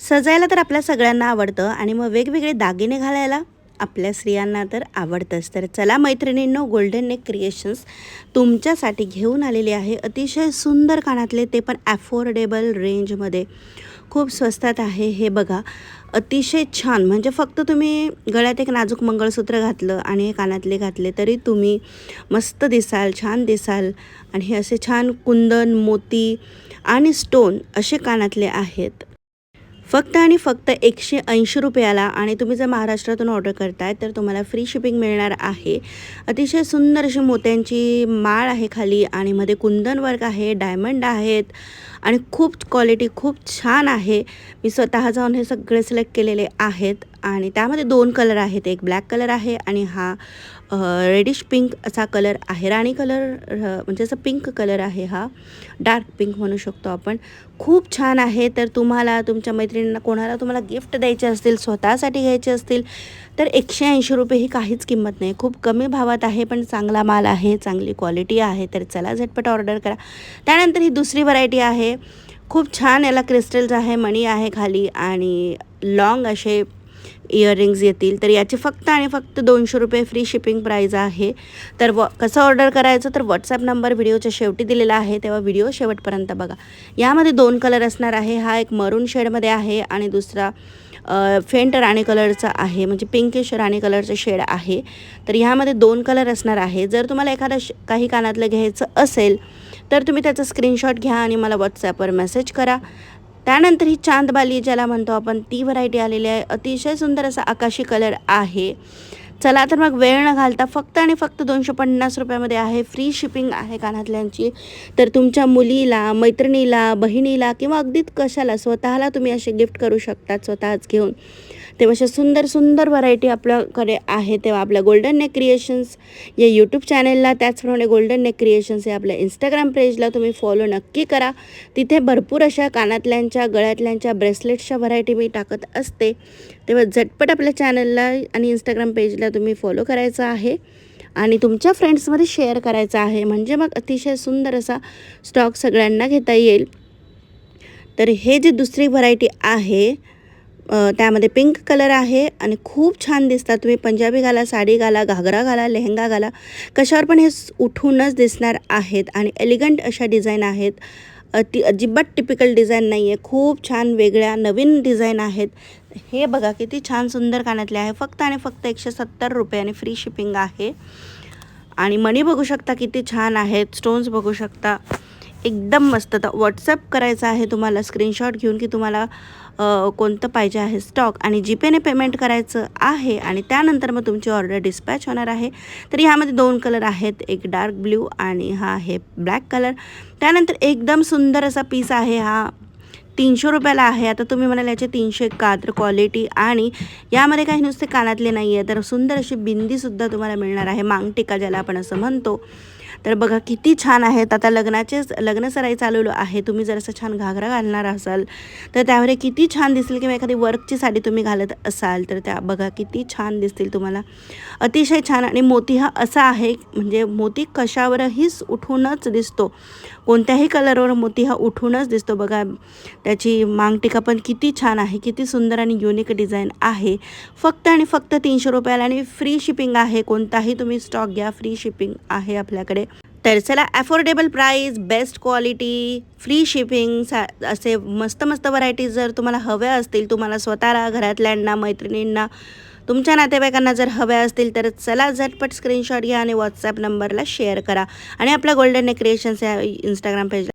सजायला तर आपल्या सगळ्यांना आवडतं आणि मग वेगवेगळे दागिने घालायला आपल्या स्त्रियांना तर आवडतंच. तर चला मैत्रिणींनो गोल्डन नेक क्रिएशन्स तुमच्यासाठी घेऊन आलेले आहे अतिशय सुंदर कानातले ते पण ॲफोर्डेबल रेंजमध्ये खूप स्वस्तात आहे हे बघा. अतिशय छान. म्हणजे फक्त तुम्ही गळ्यात एक नाजूक मंगळसूत्र घातलं आणि हे कानातले घातले तरी तुम्ही मस्त दिसाल छान दिसाल. आणि हे असे छान कुंदन मोती आणि स्टोन असे कानातले आहेत. फक्त आणि फक्त एकशे ऐंशी रुपयाला आणि तुम्ही जर महाराष्ट्रातून ऑर्डर करताय तर तुम्हाला फ्री शिपिंग मिळणार आहे. अतिशय सुंदर अशी मोत्यांची माळ आहे खाली आणि मध्ये कुंदन वर्क आहे डायमंड आहेत आणि खूप क्वालिटी खूप छान आहे. मी स्वतः जाऊन हे सगळे सिलेक्ट केलेले आहेत आणि त्यामध्ये दोन कलर आहेत. एक ब्लॅक कलर आहे आणि हा रेडिश पिंक असा कलर आहे. राणी कलर म्हणजे असं पिंक कलर आहे हा. डार्क पिंक म्हणू शकतो आपण. खूप छान आहे. तर तुम्हाला तुमच्या मैत्रिणींना कोणाला तुम्हाला गिफ्ट द्यायचे असतील स्वतःसाठी घ्यायचे असतील तर एकशे ऐंशी रुपये ही काहीच किंमत नाही. खूप कमी भावात आहे पण चांगला माल आहे चांगली क्वालिटी आहे. तर चला झटपट ऑर्डर करा. त्यानंतर ही दुसरी व्हरायटी आहे. खूप छान याला क्रिस्टल्स आहे मणी आहे खाली आणि लॉंग असे इयरिंग्ज येतील. तर याचे फक्त आणि फक्त दोनशे रुपये फ्री शिपिंग प्राईज आहे. तर व कसं ऑर्डर करायचं? तर व्हॉट्सॲप नंबर व्हिडिओच्या शेवटी दिलेला आहे. तेव्हा व्हिडिओ शेवटपर्यंत बघा. यामध्ये दोन कलर असणार आहे. हा एक मरून शेडमध्ये आहे आणि दुसरा फेंट राणी कलरचा आहे म्हणजे पिंकिश राणी कलरचं शेड आहे. तर ह्यामध्ये दोन कलर असणार आहे जर तुम्हाला एखादा श काही कानातलं घ्यायचं असेल तर तुम्ही त्याचा स्क्रीनशॉट घ्या आणि मला व्हॉट्सॲपवर मेसेज करा. त्यानंतर ही चांदबाली ज्याला म्हणतो आपण ती व्हरायटी आलेली आहे. अतिशय सुंदर असा आकाशी कलर आहे. चला तर मग वेळ न घालता फक्त आणि फक्त दोनशे पन्नास रुपयामध्ये आहे. फ्री शिपिंग आहे कानातल्यांची तर तुमच्या मुलीला मैत्रिणीला बहिणीला किंवा अगदीच कशाला स्वतःला तुम्ही असे गिफ्ट करू शकतात स्वतःच घेऊन. तेव्हा अशा सुंदर सुंदर व्हरायटी आपल्याकडे आहे तेव्हा आपल्या गोल्डन नेक क्रिएशन्स या यूट्यूब चॅनेलला त्याचप्रमाणे गोल्डन नेक क्रिएशन्स या आपल्या इंस्टाग्राम पेजला तुम्ही फॉलो नक्की करा. तिथे भरपूर अशा कानातल्यांच्या गळ्यातल्यांच्या ब्रेसलेट्सच्या व्हरायटी मी टाकत असते. तेव्हा झटपट आपल्या चॅनलला आणि इंस्टाग्राम पेजला तुम्ही फॉलो करायचं आहे. आणि तुमच्या फ्रेंड्समध्ये शेअर करायचं आहे. म्हणजे मग अतिशय सुंदर असा स्टॉक सगळ्यांना घेता येईल. तर हे जे दुसरी व्हरायटी आहे त्यामध्ये पिंक कलर आहे आणि खूप छान दिसतात तुम्ही. पंजाबी घाला साडी घाला घागरा घाला लेहंगा घाला. कशावर पण हे उठूनच दिसणार आहेत आणि एलिगंट अशा डिझाईन आहेत. ती अजिबात टिपिकल डिझाईन नाही आहे खूप छान वेगळ्या नवीन डिझाईन आहेत. हे बघा किती छान सुंदर कानातले आहे. फक्त आणि फक्त एकशे सत्तर रुपये आणि फ्री शिपिंग आहे. आणि मणी बघू शकता किती छान आहेत. स्टोन्स बघू शकता. एकदम मस्त. तर व्हॉट्सअप करायचं आहे तुम्हाला स्क्रीनशॉट घेऊन की तुम्हाला कोणतं पाहिजे आहे स्टॉक आणि जीपेने पेमेंट करायचं आहे आणि त्यानंतर मग तुमची ऑर्डर डिस्पॅच होणार आहे. तर ह्यामध्ये दोन कलर आहेत एक डार्क ब्ल्यू आणि हा आहे ब्लॅक कलर त्यानंतर एकदम सुंदर असा पीस आहे हा तीनशे रुपयाला आहे. आता तुम्ही म्हणाल याचे तीनशे का तर क्वालिटी आणि यामध्ये काही नुसते कानातले नाही आहे तर सुंदर अशी बिंदीसुद्धा तुम्हाला मिळणार आहे. मांगटिका ज्याला आपण असं म्हणतो. तर बघा किती छान आहेत आता लग्नाचेच लग्न सराई चालवलं आहे. तुम्ही जर असं छान घागरा घालणार असाल. तर त्यावर किती छान दिसतील किंवा एखादी वर्कची साडी तुम्ही घालत असाल तर त्या बघा किती छान दिसतील तुम्हाला. अतिशय छान आणि मोती हा असा आहे म्हणजे मोती कशावरहीच उठूनच दिसतो. कोणत्याही कलरवर मोती हा उठूनच दिसतो. बघा त्याची मांगटिका पण किती छान आहे. किती सुंदर आणि युनिक डिझाईन आहे. फक्त आणि फक्त तीनशे रुपयाला आणि फ्री शिपिंग आहे. कोणताही तुम्ही स्टॉक घ्या फ्री शिपिंग आहे आपल्याकडे. तर चला affordable price best quality free shipping सा असे मस्त मस्त व्हरायटीज जर तुम्हाला हव्या असतील तुम्हाला स्वतःला घरातल्यांना मैत्रिणींना तुमच्या नातेवाईकांना जर हव्या असतील तर चला झटपट स्क्रीनशॉट घ्या आणि व्हॉट्सॲप नंबरला शेअर करा. आणि आपल्या गोल्डन क्रिएशन्स या इंस्टाग्राम पेजला